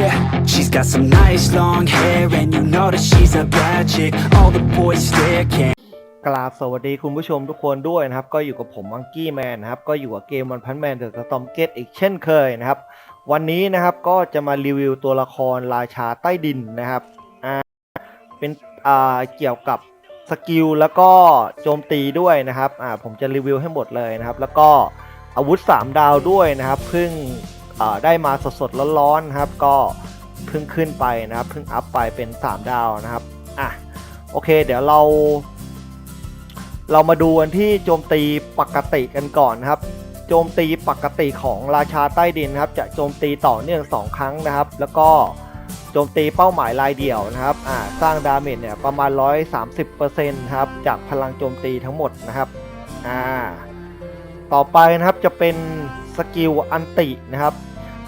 Yeah, she's got some nice long hair, and you know that she's a bad chick. All the boys stare, can't. กราบสวัสดีคุณผู้ชมทุกคนด้วยนะครับ ก็อยู่กับผมมังกี้แมนนะครับ ก็อยู่กับเกมวันพันแมนเดอะสตอมเกตอีกเช่นเคยนะครับ วันนี้นะครับก็จะมารีวิวตัวละครราชาใต้ดินนะครับอ่าเป็นอ่าเกี่ยวกับสกิลแล้วก็โจมตีด้วยนะครับอ่าผมจะรีวิวให้หมดเลยนะครับ แล้วก็อาวุธ 3 ดาวด้วยนะครับเพิ่ง ได้มาสดๆร้อนๆครับก็เพิ่งขึ้นไปนะครับเพิ่งอัพไปเป็น 3 ดาวนะครับอะโอเค เดี๋ยวเรา เรามาดูกันที่โจมตีปกติกันก่อนนะครับ โจมตีปกติของราชาใต้ดินนะครับ จะโจมตีต่อเนื่อง 2 ครั้งนะครับ แล้วก็โจมตีเป้าหมายรายเดี่ยวนะครับอ่าสร้างดาเมจเนี่ยประมาณ 130%ครับจากพลังโจมตีทั้งหมดนะครับอ่าต่อไปนะครับจะเป็น สกิลอันตินะครับ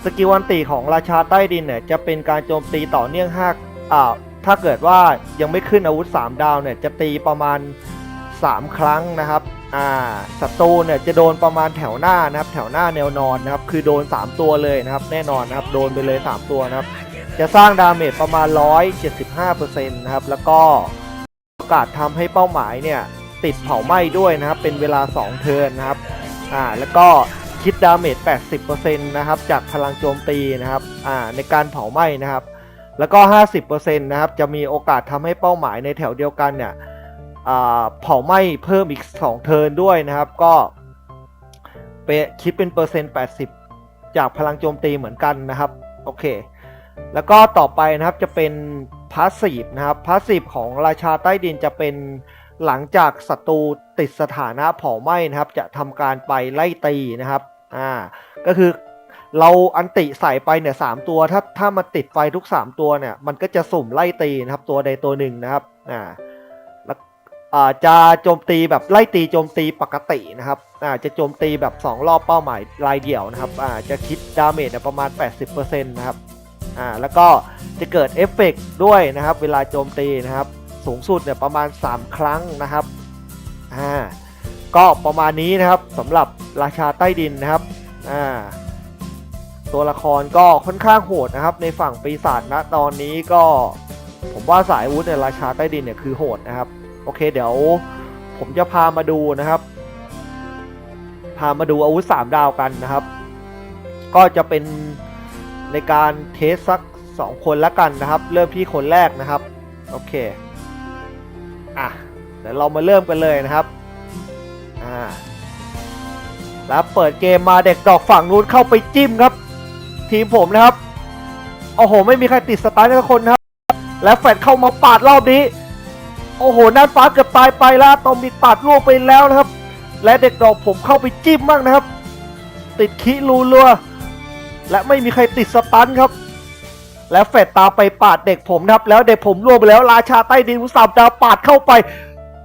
สกิลอันติของราชาใต้ดินเนี่ยจะเป็นการโจมตีต่อเนื่อง5อ่าถ้าเกิดว่ายังไม่ขึ้นอาวุธ 3 ดาวเนี่ยจะตีประมาณ 3 ครั้งนะครับอ่าศัตรูเนี่ยจะโดนประมาณแถวหน้านะครับ แถวหน้าแนวนอนนะครับคือโดน 3 ตัวเลยนะครับ แน่นอนนะครับโดนไปเลย 3 ตัวนะครับ จะสร้างดาเมจประมาณ 175%นะครับแล้วก็โอกาสทำให้เป้าหมายเนี่ยติดเผาไหม้ด้วยนะครับ เป็นเวลา 2 เทิร์นนะครับอ่าแล้วก็ คิดดาเมจ 80%นะครับจากพลังโจมตีนะครับอ่าในการเผาไหม้นะครับ แล้วก็ 50%นะครับจะมีโอกาสทำให้เป้าหมายในแถวเดียวกันเนี่ยอ่าเผาไหม้เพิ่มอีก 2 เทิร์นด้วยนะครับ ก็เปคิดเป็นเปอร์เซ็นต์ 80 จากพลังโจมตีเหมือนกันนะครับ โอเค แล้วก็ต่อไปนะครับจะเป็นพาสซีฟนะครับพาสซีฟของราชาใต้ดินจะเป็นหลังจากศัตรูติดสถานะเผาไหม้นะครับ จะทำการไปไล่ตีนะครับ อ่าก็คือเราอันติใส่ไปเนี่ยสามตัวถ้าถ้ามันติดไฟทุก 3 ตัวเนี่ยมันก็จะสุ่มไล่ตีนะครับตัวใดตัวหนึ่งนะครับอ่าอ่าจะโจมตีแบบไล่ตีโจมตีปกตินะครับอ่าจะโจมตีแบบ 2 รอบเป้าหมายรายเดี่ยวนะครับอ่าจะคิดดาเมจประมาณ 80%นะครับอ่าแล้วก็จะเกิดเอฟเฟกด้วยนะครับเวลาโจมตีนะครับสูงสุดเนี่ยประมาณ 3 ครั้งนะครับอ่า ก็ประมาณนี้นะครับสำหรับราชาใต้ดินนะครับอ่าตัวละครก็ค่อนข้างโหดนะครับ ในฝั่งปีศาจนะตอนนี้ก็ผมว่าสายอาวุธในยราชาใต้ดินเนี่ยคือโหดนะครับ โอเคเดี๋ยวผมจะพามาดูนะครับ พามาดูอาวุธ 3 ดาวกันนะครับ ก็จะเป็นในการเทสสัก 2 คนละกันนะครับ เริ่มที่คนแรกนะครับ โอเค อะเดี๋ยวเรามาเริ่มกันเลยนะครับ อ่าแล้วเปิดเกมมาเด็กดอกฝั่งนู้นเข้าไปจิ้มครับ ทีมผมนะครับโอ้โห ไม่มีใครติดสตาร์ทสักคนครับ และแฟดเข้ามาปาดรอบนี้ โอ้โหน่านฟ้าเกือบตายไปแล้วตอมมีปาดล่วงไปแล้วนะครับ และเด็กดอกผมเข้าไปจิ้มมากนะครับ ติดขี้รูเรือและไม่มีใครติดสตันครับ และแฟดตาไปปาดเด็กผมนะครับ แล้วเด็กผมล่วงไปแล้วราชาใต้ดินอุสามดาวปาดเข้าไป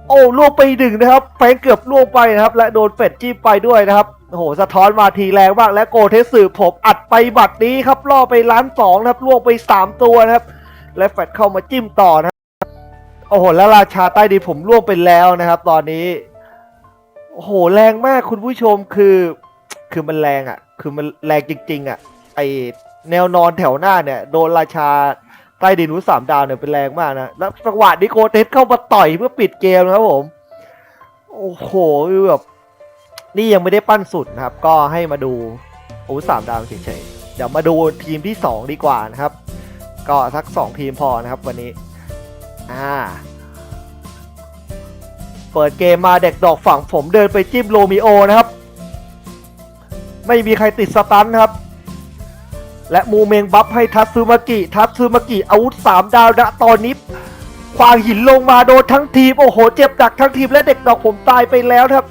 โอ้ล่วงไปหนึ่งนะครับแฟงเกือบล่วงไปนะครับ และโดนเฟดจิ้มไปด้วยนะครับโอ้โหสะท้อนมาทีแรงมากและโกเทสึผมอัดไปบัตรนี้ครับล่อไปล้านสองนะครับล่วงไปสามตัวนะครับ และแฟดเข้ามาจิ้มต่อนะโอ้โหแล้วราชาใต้ดินผมล่วงไปแล้วนะครับ ตอนนี้โอ้โหแรงมากคุณผู้ชมคือ คือมันแรงอะ คือมันแรงจริง ๆอะไอแนวนอนแถวหน้าเนี่ย โดนราชา ใต้ดินวุสามดาวเนี่ยเป็นแรงมากนะแล้วจังหวะนี้โกเทสเข้ามาต่อยเพื่อปิดเกมนะครับผม โอ้โหคือแบบนี่ยังไม่ได้ปั้นสุดนะครับ ก็ให้มาดูอาวุธสามดาวเฉยๆเดี๋ยวมาดูทีมที่สองดีกว่านะครับ ก็สักสองทีมพอนะครับวันนี้อ่าเปิดเกมมาเด็กดอกฝั่งผมเดินไปจิ้มโรมิโอนะครับ ไม่มีใครติดสตันครับ และมูเมงบัฟให้ทัตซึมากิ ทัตซึมากิอาวุธ3ดาวนะตอนนี้ควางหินลงมาโดนทั้งทีม โอ้โห เจ็บหนักทั้งทีมและเด็กดอกผมตายไปแล้วครับ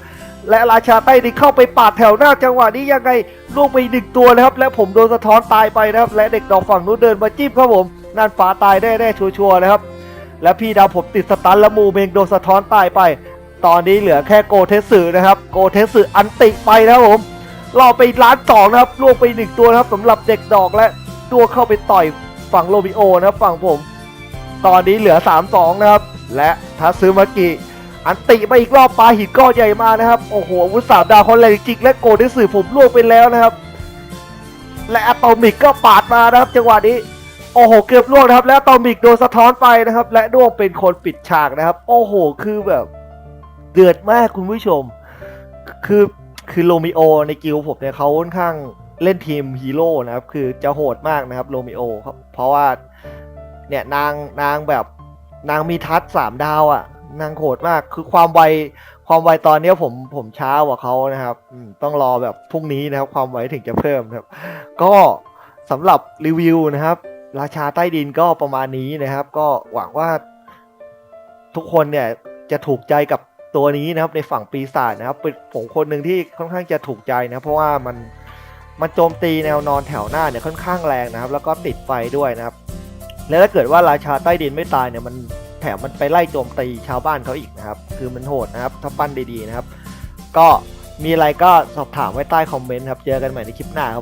และราชาใต้ดินเข้าไปปาดแถวหน้าจังหวะนี้ยังไงลูกไปหนึ่งตัวนะครับ และผมโดนสะท้อนตายไปนะครับ และเด็กดอกฝั่งนู้นเดินมาจิ้มครับผมนั่นฟ้าตายแน่ๆชัวร์ๆนะครับ และพี่ดาวผมติดสตันและมูเมงโดนสะท้อนตายไป ตอนนี้เหลือแค่โกเทสึนะครับ โกเทสึอันติไปนะครับผม รอไปล้านสองนะครับล่วงไปหนึ่งตัวนะครับสำหรับเด็กดอกและตัวเข้าไปต่อยฝั่งโรบิโอนะครับฝั่งผม ตอนนี้เหลือ 3-2 นะครับ และทัซึมากิ อันติไปอีกรอบปลาหินก้อนใหญ่มานะครับ โอ้โหอาวุธสามดาวคนแรงจริงและโกเทสึผมล่วงไปแล้วนะครับ และอะตอมิกก็ปาดมานะครับจังหวะนี้โอ้โหเกือบล่วงนะครับ แล้วตอมิกโดนสะท้อนไปนะครับ และด้วงเป็นคนปิดฉากนะครับ โอ้โห คือแบบเดือดมากคุณผู้ชม คือ คือโรมิโอในกิลผมเนี่ยเขาค่อนข้างเล่นทีมฮีโร่นะครับ คือจะโหดมากนะครับโรมิโอครับเพราะว่าเนี่ยนางนางแบบนางมีทัชสามดาวอะ่ะ นางโหดมากคือความไวความไวตอนเนี้ยผมผมช้ากว่าเขานะครับต้องรอแบบพรุ่งนี้นะครับ ความไวถึงจะเพิ่มครับ ก็สำหรับรีวิวนะครับ ราชาใต้ดินก็ประมาณนี้นะครับ ก็หวังว่าทุกคนเนี่ยจะถูกใจกับ ตัวนี้นะครับในฝั่งปีศาจนะครับเป็นผมคนหนึ่งที่ค่อนข้างจะถูกใจนะเพราะว่ามันมันโจมตีแนวนอนแถวหน้าเนี่ยค่อนข้างแรงนะครับ แล้วก็ติดไฟด้วยนะครับ แล้วถ้าเกิดว่าราชาใต้ดินไม่ตายเนี่ยมันแถมมันไปไล่โจมตีชาวบ้านเขาอีกนะครับ คือมันโหดนะครับถ้าปั้นดีๆนะครับ ก็มีอะไรก็สอบถามไว้ใต้คอมเมนต์ครับ เจอกันใหม่ในคลิปหน้าครับ